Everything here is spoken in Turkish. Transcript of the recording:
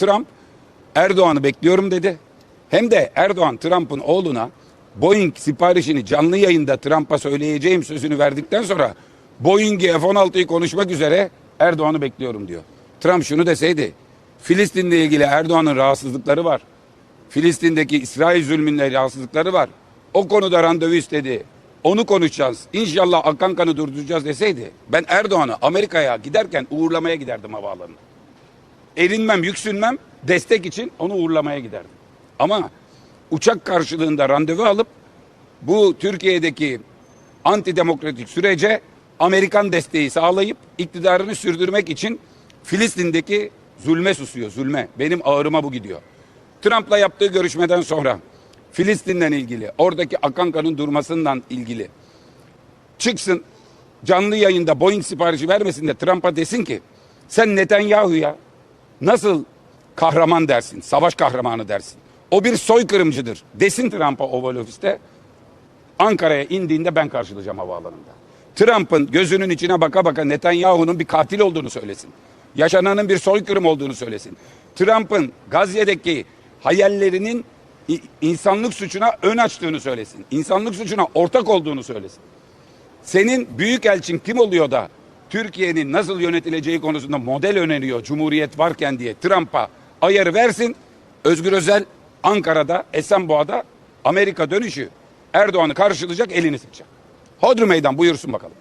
Trump Erdoğan'ı bekliyorum dedi. Hem de Erdoğan Trump'ın oğluna Boeing siparişini canlı yayında Trump'a söyleyeceğim sözünü verdikten sonra Boeing'i F-16'yı konuşmak üzere Erdoğan'ı bekliyorum diyor. Trump şunu deseydi Filistin'le ilgili Erdoğan'ın rahatsızlıkları var. Filistin'deki İsrail zulmünle rahatsızlıkları var. O konuda randevu istedi. Onu konuşacağız. İnşallah akan kanı durduracağız deseydi ben Erdoğan'ı Amerika'ya giderken uğurlamaya giderdim havaalanına. Erinmem, yüksünmem destek için onu uğurlamaya giderdim. Ama uçak karşılığında randevu alıp bu Türkiye'deki antidemokratik sürece Amerikan desteği sağlayıp iktidarını sürdürmek için Filistin'deki zulme susuyor, zulme. Benim ağrıma bu gidiyor. Trump'la yaptığı görüşmeden sonra Filistin'den ilgili, oradaki akan kanın durmasından ilgili çıksın canlı yayında Boeing siparişi vermesin de Trump'a desin ki sen Netanyahu'ya nasıl kahraman dersin, savaş kahramanı dersin. O bir soykırımcıdır desin Trump'a Oval Ofis'te. Ankara'ya indiğinde ben karşılayacağım havaalanında. Trump'ın gözünün içine baka baka Netanyahu'nun bir katil olduğunu söylesin. Yaşananın bir soykırım olduğunu söylesin. Trump'ın Gazze'deki hayallerinin insanlık suçuna ön açtığını söylesin. İnsanlık suçuna ortak olduğunu söylesin. Senin büyük elçin kim oluyor da Türkiye'nin nasıl yönetileceği konusunda model öneriyor Cumhuriyet varken diye Trump'a ayarı versin. Özgür Özel Ankara'da Esenboğa'da Amerika dönüşü Erdoğan'ı karşılayacak elini sıkacak. Hodri meydan buyursun bakalım.